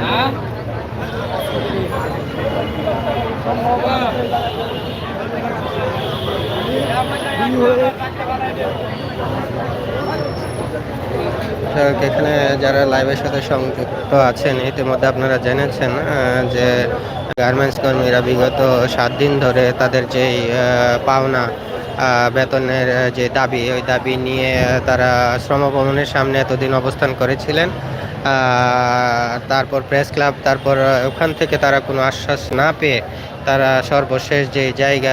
হ্যাঁ? এখানে যারা লাইভের সাথে সংযুক্ত আছেন, ইতিমধ্যে আপনারা জেনেছেন যে গার্মেন্টস কর্মীরা বিগত সাত দিন ধরে তাদের যেই পাওনা বেতনের যে দাবি, ওই দাবি নিয়ে তারা শ্রম ভবনের সামনে এতদিন অবস্থান করেছিলেন। তারপর প্রেস ক্লাব, তারপর ওখান থেকে তারা কোনো আশ্বাস না পেয়ে তারা সর্বশেষ যে জায়গা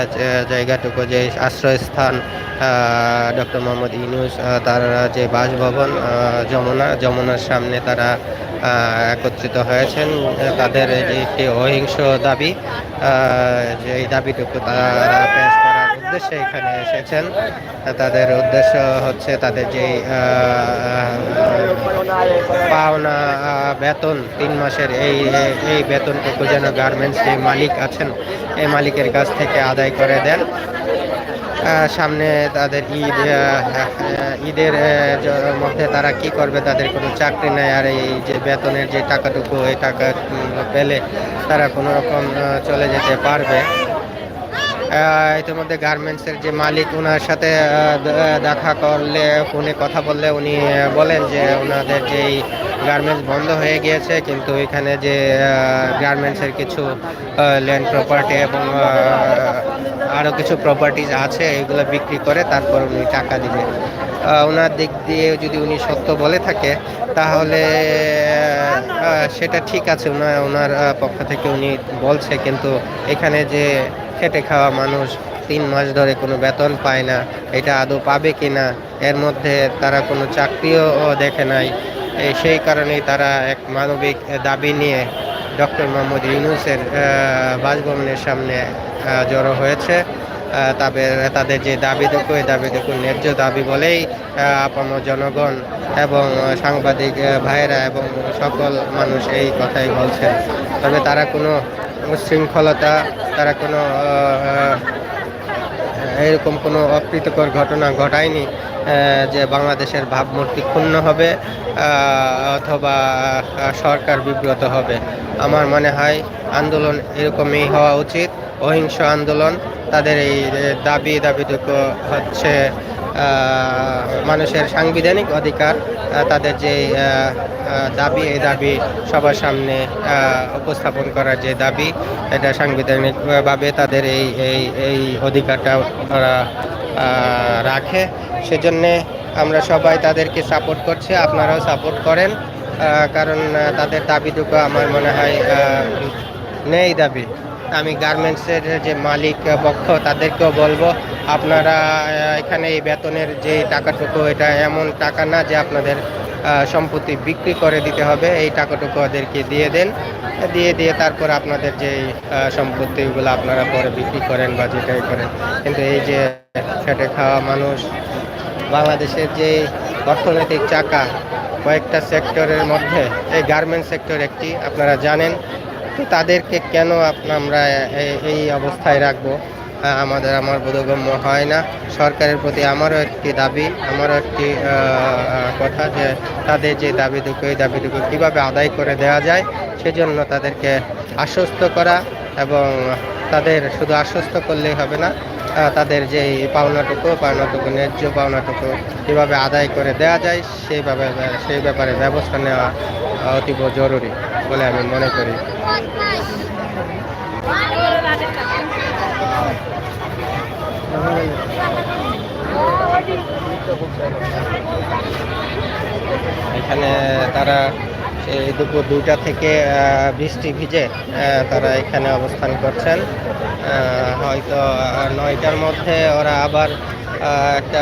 জায়গাটুকু, যে আশ্রয়স্থান ডক্টর মোহাম্মদ ইনুস তার যে বাসভবন যমুনা, যমুনার সামনে তারা একত্রিত হয়েছেন। তাদের যে একটি অহিংস দাবি এই দাবিটুকু তারা পেশ করার উদ্দেশ্যে এখানে এসেছেন। তাদের উদ্দেশ্য হচ্ছে তাদের যে পাওনা বেতন, তিন মাসের এই এই বেতনটুকু যেন গার্মেন্টস যে মালিক আছেন, এই মালিকের কাছ থেকে আদায় করে দেন। সামনে তাদের ঈদ ঈদের মধ্যে তারা কি করবে, তাদের কোনো চাকরি নেই, আর এই যে বেতনের যে টাকাটুকু, এই টাকা পেলে তারা কোনো রকম চলে যেতে পারবে। ইতিমধ্যে গার্মেন্টসের যে মালিক ওনার সাথে দেখা করলে, ফোনে কথা বললে উনি বলেন যে ওনাদের যেই গার্মেন্টস বন্ধ হয়ে গিয়েছে, কিন্তু এখানে যে গার্মেন্টসের কিছু ল্যান্ড প্রপার্টি এবং আরও কিছু প্রপার্টিজ আছে, এগুলো বিক্রি করে তারপর উনি টাকা দিবেন ওনার দিক দিয়ে যদি উনি সত্য বলে থাকে, তাহলে সেটা ঠিক আছে ওনার ওনার পক্ষ থেকে উনি বলছে, কিন্তু এখানে যে খেটে খাওয়া মানুষ তিন মাস ধরে কোনো বেতন পায় না এটা আদৌ পাবে কি না এর মধ্যে তারা কোনো চাকরিও দেখে নাই। সেই কারণেই তারা এক মানবিক দাবি নিয়ে ডক্টর মোহাম্মদ ইউনুসের বাসভবনের সামনে জড়ো হয়েছে। তাদের তাদের যে দাবিটুকু এই দাবি দাবিটুকু ন্যায্য দাবি বলেই আপামর জনগণ এবং সাংবাদিক আহ, ভাইয়েরা এবং সকল মানুষ এই কথাই বলছেন। তবে তারা কোনো উচ্ছৃঙ্খলতা, তারা কোনো এরকম কোনো অপ্রীতিকর ঘটনা ঘটায়নি যে বাংলাদেশের ভাবমূর্তি ক্ষুণ্ণ হবে অথবা সরকার বিব্রত হবে। আমার মনে হয় আন্দোলন এরকমই হওয়া উচিত। অহিংস আন্দোলন, তাদের এই দাবি, দাবিটুকু হচ্ছে মানুষের সাংবিধানিক অধিকার তাদের যে দাবি, এই দাবি সবার সামনে উপস্থাপন করার যে দাবি, এটা সাংবিধানিকভাবে তাদের এই এই এই অধিকারটা তারা রাখে। সেজন্যে আমরা সবাই তাদেরকে সাপোর্ট করছি, আপনারাও সাপোর্ট করেন। কারণ তাদের দাবিটুকু আমার মনে হয় নেই দাবি। আমি গার্মেন্টসের যে মালিক পক্ষ, তাদেরকেও বলব, আপনারা এখানে এই বেতনের যে টাকাটুকু, এটা এমন টাকা না যে আপনাদের সম্পত্তি বিক্রি করে দিতে হবে। এই টাকাটুকু ওদেরকে দিয়ে দেন। দিয়ে দিয়ে তারপর আপনাদের যে সম্পত্তিগুলো আপনারা পরে বিক্রি করেন বা যেটাই করেন। কিন্তু এই যে খেটে খাওয়া মানুষ, বাংলাদেশের যে অর্থনৈতিক চাকা কয়েকটা সেক্টরের মধ্যে, এই গার্মেন্টস সেক্টর একটি, আপনারা জানেন। তো তাদেরকে কেন আমরা এই অবস্থায় রাখব? আমাদের আমার বোধগম্য হয় না। সরকারের প্রতি আমারও একটি দাবি, আমারও একটি কথা যে তাদের যে দাবিটুকু, এই দাবিটুকু কীভাবে আদায় করে দেওয়া যায়, সেজন্য তাদেরকে আশ্বস্ত করা এবং তাদের শুধু আশ্বস্ত করলেই হবে না তাদের যে পাওনাটুকু পাওনাটুকু, ন্যায্য পাওনাটুকু কীভাবে আদায় করে দেওয়া যায়, সেইভাবে, সেই ব্যাপারে ব্যবস্থা নেওয়া অতীব জরুরি বলে আমি মনে করি। এখানে তারা সেই দুপুর দুইটা থেকে আহ, বৃষ্টি ভিজে তারা এখানে অবস্থান করছেন। হয়তো নয়টার মধ্যে ওরা আবার একটা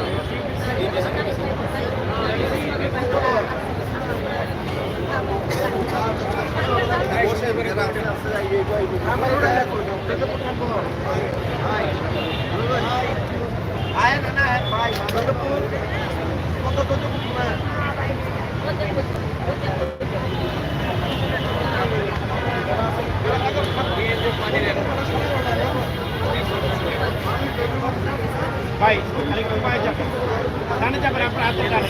ভাই ভাই যাবেন? ডানে যাবেন আপনার হাতে ডানে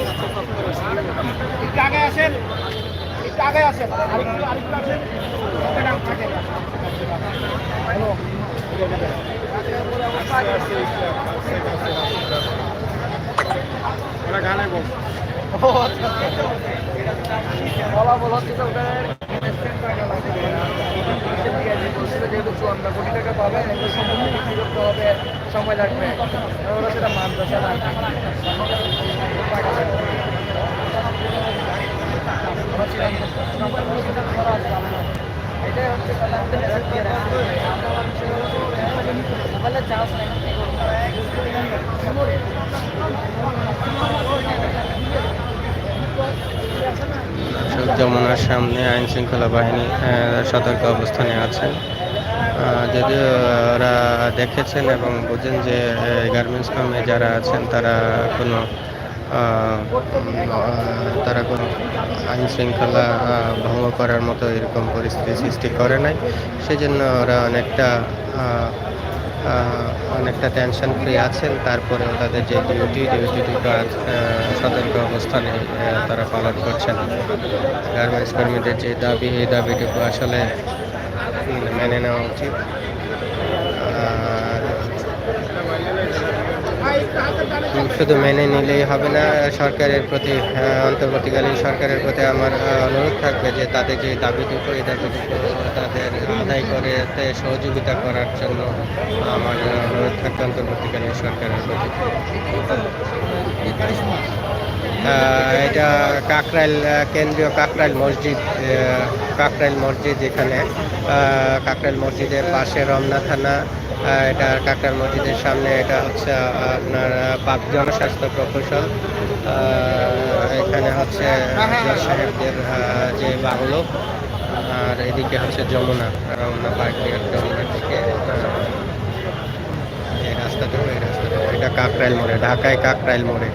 একটু আগে আসেন, একটু আগে আসেন। আরেকটু আরেকটু আসেন। যমুনার সামনে আইন শৃঙ্খলা বাহিনী সতর্ক অবস্থানে আহ, যদিও ওরা দেখেছেন এবং বুঝেন যে গার্মেন্টস কামে যারা আছেন তারা কোনো তারা কোনো আইন শৃঙ্খলা ভঙ্গ করার মতো এরকম পরিস্থিতি সৃষ্টি করে নাই। সেজন্য ওরা অনেকটা অনেকটা টেনশন ফ্রি আছেন। তারপরেও তাদের যে ডিউটি ডিউটিটুকু আজ, সতর্ক অবস্থানে তারা পালন করছেন। গার্মেন্টস কর্মীদের যে দাবি এই দাবিটুকু আসলে মেনে নেওয়া উচিত। শুধু মেনে নিলেই হবে না, সরকারের প্রতি অন্তর্বর্তীকালীন সরকারের প্রতি আমার অনুরোধ থাকবে যে তাদের যে দাবিটুকু এই দাবিটুকু তাদের আদায় করে সহযোগিতা করার জন্য আমার অনুরোধ থাকবে অন্তর্বর্তীকালীন সরকারের প্রতি। এটা কাকরাইল কেন্দ্রীয় কাকরাইল মসজিদ কাকরাইল মসজিদ এখানে। কাকরাইল মসজিদের পাশে রমনা থানা এটা কাকরাইল মসজিদের সামনে, এটা হচ্ছে আপনার পাক জনস্বাস্থ্য প্রকৌশল। এখানে হচ্ছে সাহেবদের যে বাংলো, আর এদিকে হচ্ছে যমুনা, রমনা পার্ক যমুনার দিকে এই রাস্তাটুকু এই রাস্তাটুকু এটা কাকরাইল মোড়ে, ঢাকায় কাকরাইল মোড়ে।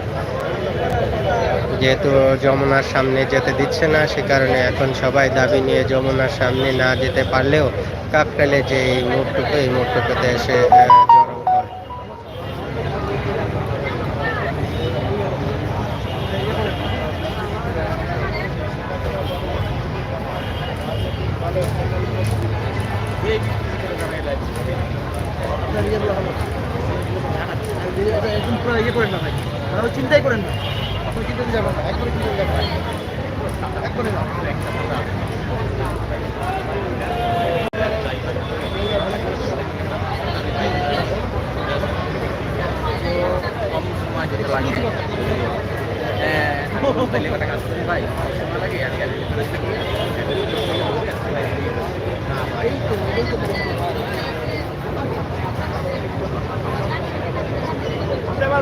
যেহেতু যমুনার সামনে যেতে দিচ্ছে না, সে কারণে এখন সবাই দাবি নিয়ে যমুনার সামনে না যেতে পারলেও কাকটালে যে এই মোড়টুকু এই মোড়টুকুতে এসে ইয়ে চিন্তাই করেন না। যাবেন না যাবেন একবারে না। আপনি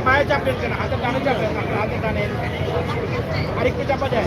মায়ে চাপলেন কেন? হাতে টানে চাপলেন না হাতে টানে আরেকটু চাপা যায়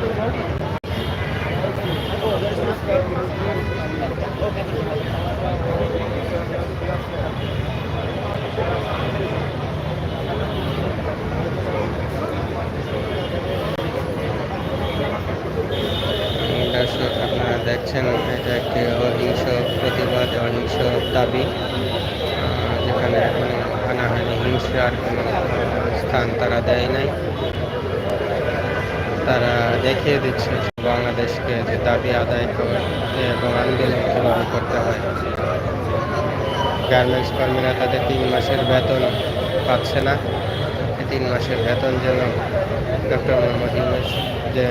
দর্শক আপনারা দেখছেন এটা একটি অহিংস প্রতিবাদ অহিংস দাবি যেখানে কোনো হানাহানি হিংসার কোনো স্থান তারা দেয় নাই। তারা দেখিয়ে দিচ্ছে বাংলাদেশকে যে দাবি আদায় করতে এবং আন্দোলন কীভাবে করতে হয়। গার্মেন্টস কর্মীরা তাদের তিন মাসের বেতন পাচ্ছে না। তিন মাসের বেতন যেন ডক্টর মোহাম্মদ ইউনুস যে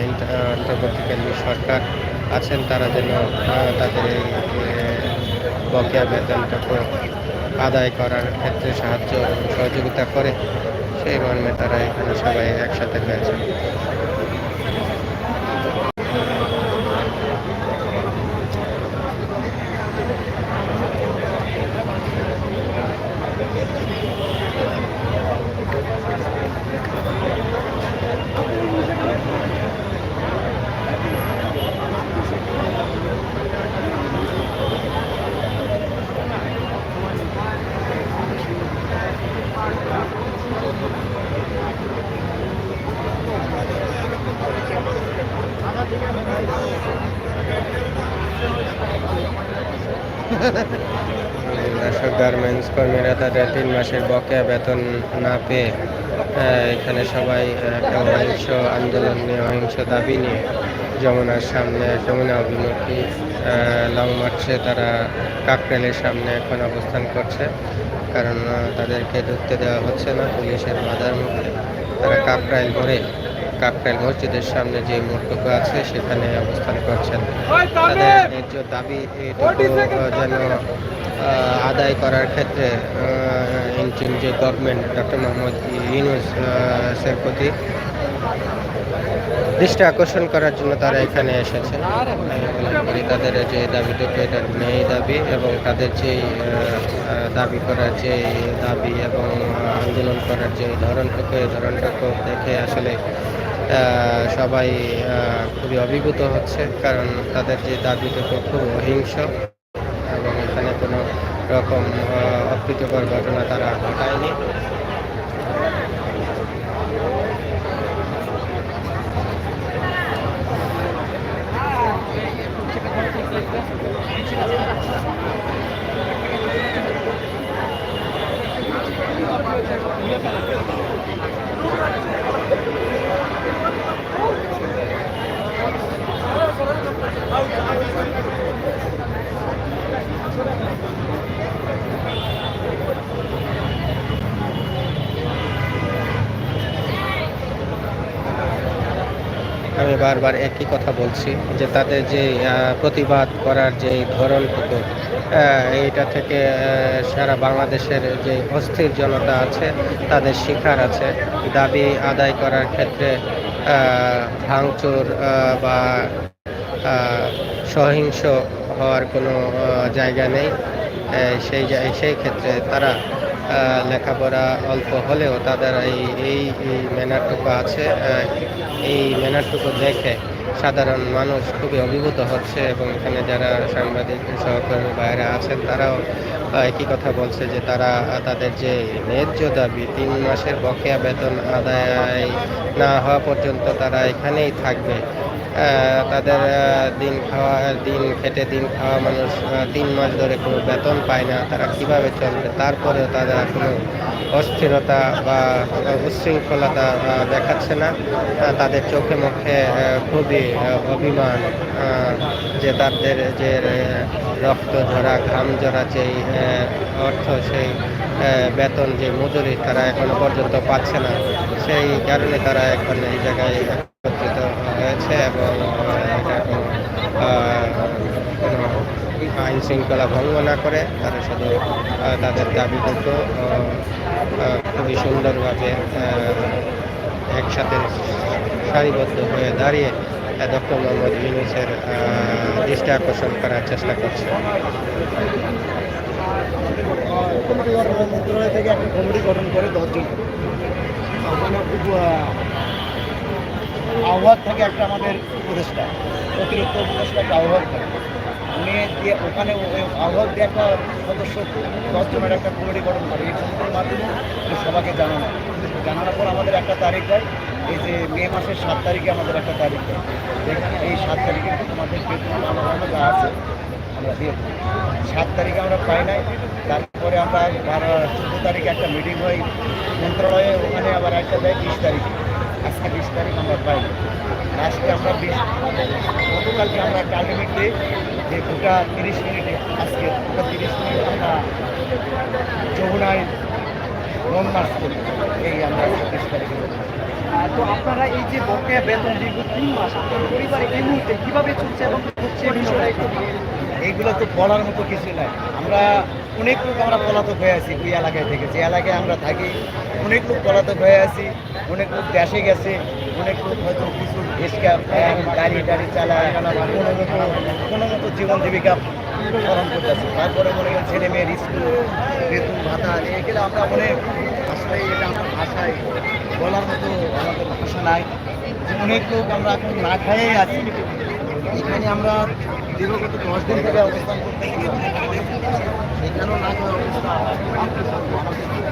অন্তর্বর্তীকালীন সরকার আছেন, তারা যেন তাদের বকেয়া বেতনটা আদায় করার ক্ষেত্রে সাহায্য সহযোগিতা করে, সেই মর্মে তারা এখানে সবাই একসাথে হয়েছে। দর্শক গার্মেন্টস কর্মীরা তাদের তিন মাসের বকেয়া বেতন না পেয়ে এখানে সবাই একটা অহিংস আন্দোলন নিয়ে, অহিংস দাবি নিয়ে যমুনার সামনে, যমুনা অভিমুখী লং মার্চে তারা কাকরেলের সামনে এখন অবস্থান করছে। কারণ তাদেরকে ঢুকতে দেওয়া হচ্ছে না, পুলিশের বাধার মুখে তারা কাকরাইল ধরে কাকরাইল মসজিদের সামনে যে মূর্তক আছে, সেখানে অবস্থান করছেন। তাদের ন্যায্য দাবি যেন আদায় করার ক্ষেত্রে ইন্টিম যে গভর্নমেন্ট ডক্টর মোহাম্মদ ইউনুস এর প্রতি দৃষ্টি আকর্ষণ করার জন্য তারা এখানে এসেছে। তাদের যে দাবিটুকু এটা দাবি এবং তাদের যে দাবি করার যে দাবি এবং আন্দোলন করার যে ধরনটুকু এই ধরনটুকু দেখে আসলে সবাই খুবই অভিভূত হচ্ছে। কারণ তাদের যে দাবিটুকু খুব অহিংস। কোনো রকম অপ্রীতিকর ঘটনা তারা ঘটায়নি। আমি বারবার একই কথা বলছি যে তাদের যে প্রতিবাদ করার যে ধরনটুকু এইটা থেকে সারা বাংলাদেশের যে অস্থির জনতা আছে, তাদের শিকার আছে। দাবি আদায় করার ক্ষেত্রে ভাঙচুর বা সহিংস হওয়ার কোনো জায়গা নেই। সেই সেই ক্ষেত্রে তারা লেখাপড়া অল্প হলেও তাদের এই এই ম্যানারটুকু আছে। এই ম্যানারটুকু দেখে সাধারণ মানুষ খুবই অভিভূত হচ্ছে এবং এখানে যারা সাংবাদিক, সহকর্মী বাইরে আছেন, তারাও একই কথা বলছে যে তারা, তাদের যে ন্যায্য দাবি, তিন মাসের বকেয়া বেতন আদায় না হওয়া পর্যন্ত তারা এখানেই থাকবে। তাদের দিন খাওয়া, দিন খেটে দিন খাওয়া মানুষ তিন মাস ধরে কোনো বেতন পায় না, তারা কীভাবে চলবে? তারপরেও তারা কোনো অস্থিরতা বা উচ্ছৃঙ্খলতা দেখাচ্ছে না। তাদের চোখে মুখে খুবই অভিমান যে তাদের যে রক্ত ঝরা, ঘাম ঝরা যেই অর্থ, সেই বেতন যে মজুরি তারা এখনও পর্যন্ত পাচ্ছে না। সেই কারণে তারা এখন এই জায়গায় হয়েছে এবং এটা আইন শৃঙ্খলা ভঙ্গ না করে তারা শুধু তাদের আহ, খুবই সুন্দরভাবে একসাথে সারিবদ্ধ হয়ে দাঁড়িয়ে ডক্টর মোহাম্মদ ইউনুসের দৃষ্টি আকর্ষণ করার চেষ্টা করছে। মন্ত্রণালয় থেকে একটা কমিটি গঠন করে দশজন। আহ্বায়ক থাকে একটা আমাদের উপদেষ্টা, অতিরিক্ত উপদেষ্টা একটা আহ্বায়ক থাকে। উনি দিয়ে ওখানে আহ্বায়ক দিয়ে একটা সদস্য দশজনের একটা কমিটি গঠন করে। এই কমিটির মাধ্যমে সবাইকে জানানো জানানোর পর আমাদের একটা তারিখ হয় এই যে মে মাসের সাত তারিখে আমাদের একটা তারিখ যেখানে এই সাত তারিখে আমাদের বেতন আমরা যা আছে আমরা দিয়ে সাত তারিখে আমরা পাই নাই। তারপরে আমরা বারো, চোদ্দ তারিখে একটা মিটিং হয়। মন্ত্রণালয়ে ওখানে আবার একটা দেয়, বিশ তারিখে। আজকে বিশ তারিখ আমরা পাই লাস্টে আমরা বিশ গতকালকে আমরা একটা আলটিমেট দিই যে দুটা তিরিশ মিনিটে আজকে দুটা তিরিশ মিনিট আমরা যমুনায় লং মার্চ করি। এই আমরা বিশ তারিখে তো আপনারা এই যে বকেয়া বেতন দীর্ঘ তিন মাস আপনার পরিবারে এই মুহূর্তে কীভাবে চলছে এবং হচ্ছে বিষয়টা এইগুলো তো বলার মতো কিছু নাই। আমরা অনেক লোক আমরা পলাতক হয়ে আছি ওই এলাকায় থেকে যে এলাকায় আমরা থাকি, অনেক লোক পলাতক হয়ে আছি, অনেক লোক দেশে গেছে, অনেক লোক হয়তো কিছু রিক্সা ভ্যান, গাড়ি টাড়ি চালায়, কোনো মতো কোনো মতো জীবন জীবিকা পালন করতেছে। তারপরে মনে করেন ছেলে মেয়ের স্কুল বেতন ভাতা, এগুলো আমরা অনেক আসলে এটা আমার ভাষায় বলার মতো আমাদের ভাষা নাই। অনেক লোক আমরা এখন না খাইয়ে আছি। এখানে আমরা দীর্ঘগত দশ দিন থেকে অবস্থান করতেছি এখানেও না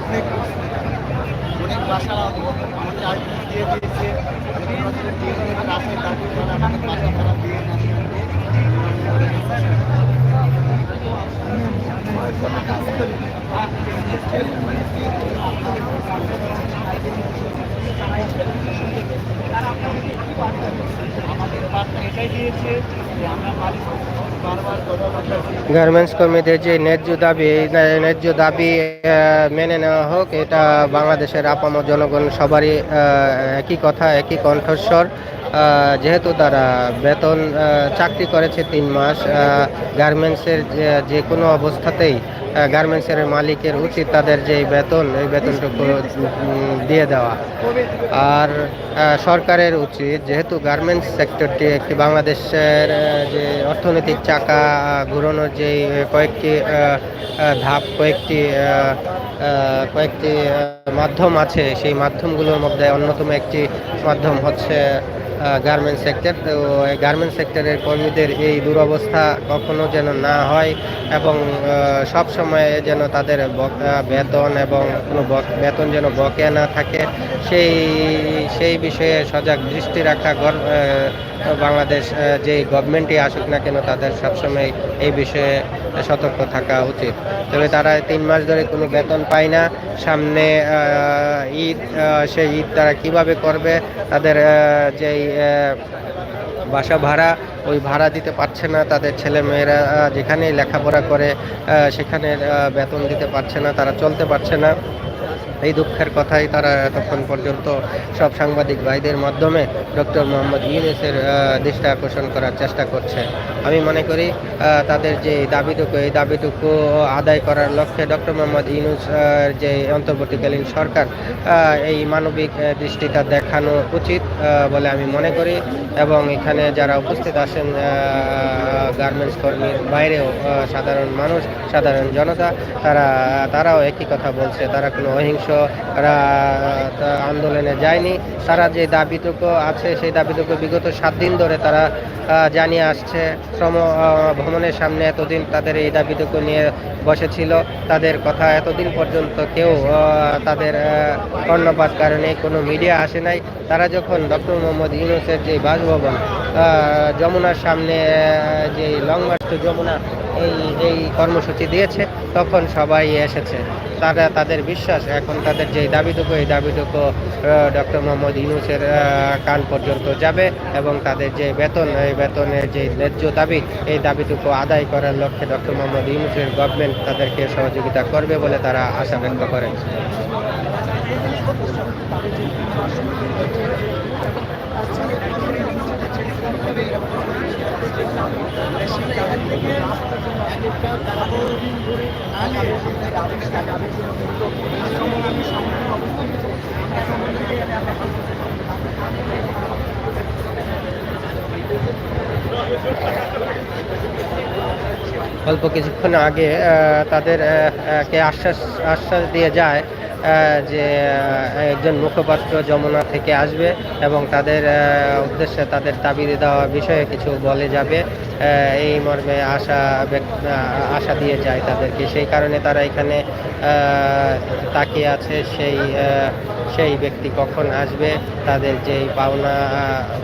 অনেক অনেক বাসা আমাদের আর্থিক দিয়ে দিয়েছে। আমাদের যে কোনো আছে তারা আমাদের বাসা ভাড়া দিয়ে আমাদের বার্তা এটাই দিয়েছে যে আমরা মালিক বারবার কথা বলতেছি গার্মেন্টস কর্মীদের যে ন্যায্য দাবি ন্যায্য দাবি মেনে নেওয়া হোক, এটা বাংলাদেশের আপাম জনগণ সবারই একই কথা, একই কণ্ঠস্বর। যেহেতু তারা বেতন চাকরি করেছে তিন মাস গার্মেন্টসের যে কোনো অবস্থাতেই গার্মেন্টসের মালিকের উচিত তাদের যে বেতন, এই বেতনটুকু দিয়ে দেওয়া। আর সরকারের উচিত, যেহেতু গার্মেন্টস সেক্টরটি একটি বাংলাদেশের যে অর্থনৈতিক চাকা ঘুরানোর যে কয়েকটি ধাপ, কয়েকটি কয়েকটি মাধ্যম আছে, সেই মাধ্যমগুলোর মধ্যে অন্যতম একটি মাধ্যম হচ্ছে গার্মেন্টস সেক্টর তো গার্মেন্ট গার্মেন্টস সেক্টরের কর্মীদের এই দুরবস্থা কখনো যেন না হয় এবং সব সময় যেন তাদের বেতন এবং কোনো বেতন যেন বকেয়া না থাকে, সেই সেই বিষয়ে সজাগ দৃষ্টি রাখা বাংলাদেশ যে গভর্নমেন্টই আসুক না কেন তাদের সবসময় এই বিষয়ে সতর্ক থাকা উচিত। তবে তারা তিন মাস ধরে কোনো বেতন পায় না। সামনে ঈদ সেই ঈদ তারা কীভাবে করবে তাদের যেই বাসা ভাড়া ওই ভাড়া দিতে পারছে না। তাদের ছেলে মেয়েরা আহ, যেখানে লেখাপড়া করে সেখানে বেতন দিতে পারছে না তারা চলতে পারছে না। এই দুঃখের কথাই তারা এতক্ষণ পর্যন্ত সব সাংবাদিক ভাইদের মাধ্যমে ডক্টর মোহাম্মদ ইউনুসের দৃষ্টি আকর্ষণ করার চেষ্টা করছে। আমি মনে করি তাদের যে দাবিটুকু, এই দাবিটুকু আদায় করার লক্ষ্যে ডক্টর মোহাম্মদ ইউনুস যে অন্তর্বর্তীকালীন সরকার এই মানবিক দৃষ্টিটা দেখানো উচিত বলে আমি মনে করি। এবং এখানে যারা উপস্থিত আছেন গার্মেন্টস কর্মীর বাইরেও সাধারণ মানুষ, সাধারণ জনতা, তারা, তারাও একই কথা বলছে। তারা কোনো অহিংস আন্দোলনে যায়নি। তারা যে দাবিটুকু আছে, সেই দাবিটুকু বিগত সাত দিন ধরে তারা জানিয়ে আসছে। শ্রম ভ্রমণের সামনে এতদিন তাদের এই দাবিটুকু নিয়ে বসেছিল। তাদের কথা এতদিন পর্যন্ত কেউ তাদের কর্ণপাত কারণে কোনো মিডিয়া আসে নাই। তারা যখন ডক্টর মোহাম্মদ ইউনুসের যে বাসভবন যমুনার সামনে যে লং মার্চ টু যমুনা এই এই কর্মসূচি দিয়েছে, তখন সবাই এসেছে। তারা তাদের বিশ্বাস, এখন তাদের যে দাবিটুকু, এই দাবিটুকু ডক্টর মোহাম্মদ ইউনুসের কান পর্যন্ত যাবে এবং তাদের যে বেতন, এই বেতনের যে ন্যায্য দাবি, এই দাবিটুকু আদায় করার লক্ষ্যে ডক্টর মোহাম্মদ ইউনুসের গভর্নমেন্ট তাদেরকে সহযোগিতা করবে বলে তারা আশা ব্যক্ত করেন অল্প কিছুক্ষণ আগে তাদের কে আশ্বাস আশ্বাস দিয়ে যায় যে একজন মুখপাত্র যমুনা থেকে আসবে এবং তাদের উদ্দেশ্যে তাদের দাবি দেওয়া বিষয়ে কিছু বলে যাবে। এই মর্মে আশা আশা দিয়ে যায় তাদেরকে। সেই কারণে তারা এখানে তাকিয়ে আছে সেই সেই ব্যক্তি কখন আসবে, তাদের যেই পাওনা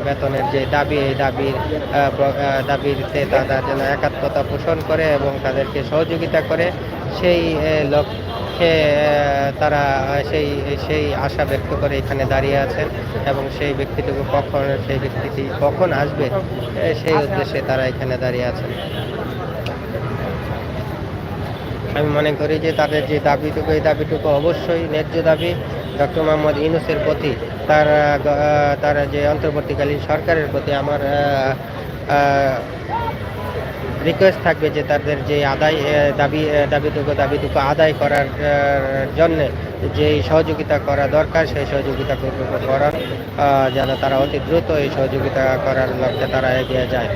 বেতনের যে দাবি, এই দাবির দাবিতে তারা যেন একাত্মতা পোষণ করে এবং তাদেরকে সহযোগিতা করে, সেই লক্ষ্যে আহ, তারা সেই সেই আশা ব্যক্ত করে এখানে দাঁড়িয়ে আছেন এবং সেই ব্যক্তিটুকু কখন সেই ব্যক্তিটি কখন আসবে সেই উদ্দেশ্যে তারা এখানে দাঁড়িয়ে আছেন। আমি মনে করি যে তাদের যে দাবিটুকু এই দাবিটুকু অবশ্যই ন্যায্য দাবি। ডক্টর মোহাম্মদ ইউনুসের প্রতি তার তার যে অন্তর্বর্তীকালীন সরকারের প্রতি আমার রিকোয়েস্ট থাকবে যে তাদের যে আদায় দাবি দাবি দুঃখ দাবিটুকু দাবিটুকু আদায় করার জন্য যে সহযোগিতা করা দরকার, সেই সহযোগিতা করার যেন তারা অতি দ্রুত এই সহযোগিতা করার লক্ষ্যে তারা এগিয়ে যায়।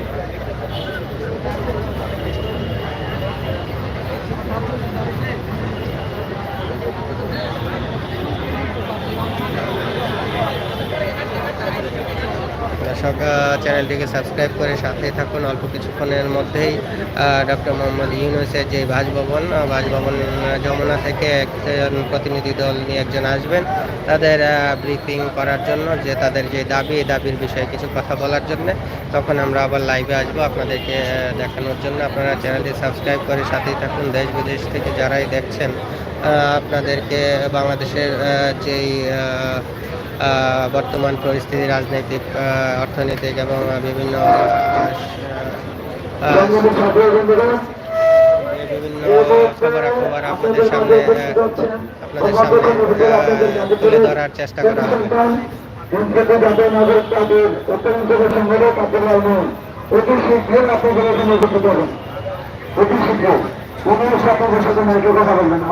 দর্শক চ্যানেলটিকে সাবস্ক্রাইব করে সাথেই থাকুন। অল্প কিছুক্ষণের মধ্যেই ডক্টর মোহাম্মদ ইউনুসের যে বাসভবন বাসভবন যমুনা থেকে একজন প্রতিনিধি দল নিয়ে একজন আসবেন তাদের ব্রিফিং করার জন্য যে তাদের যে দাবি দাবির বিষয়ে কিছু কথা বলার জন্য। তখন আমরা আবার লাইভে আসব আপনাদেরকে দেখানোর জন্য। আপনারা চ্যানেলটি সাবস্ক্রাইব করে সাথেই থাকুন। দেশ বিদেশ থেকে যারাই দেখছেন আপনাদেরকে বাংলাদেশের যেই বর্তমান পরিস্থিতি, রাজনৈতিক অর্থনৈতিক এবং বিভিন্ন বিভিন্ন খবরাখবর আপনাদের সামনে আপনাদের সামনে তুলে ধরার চেষ্টা করা হবে।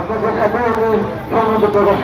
আপনাদের সাথে সম্মতি প্রকাশ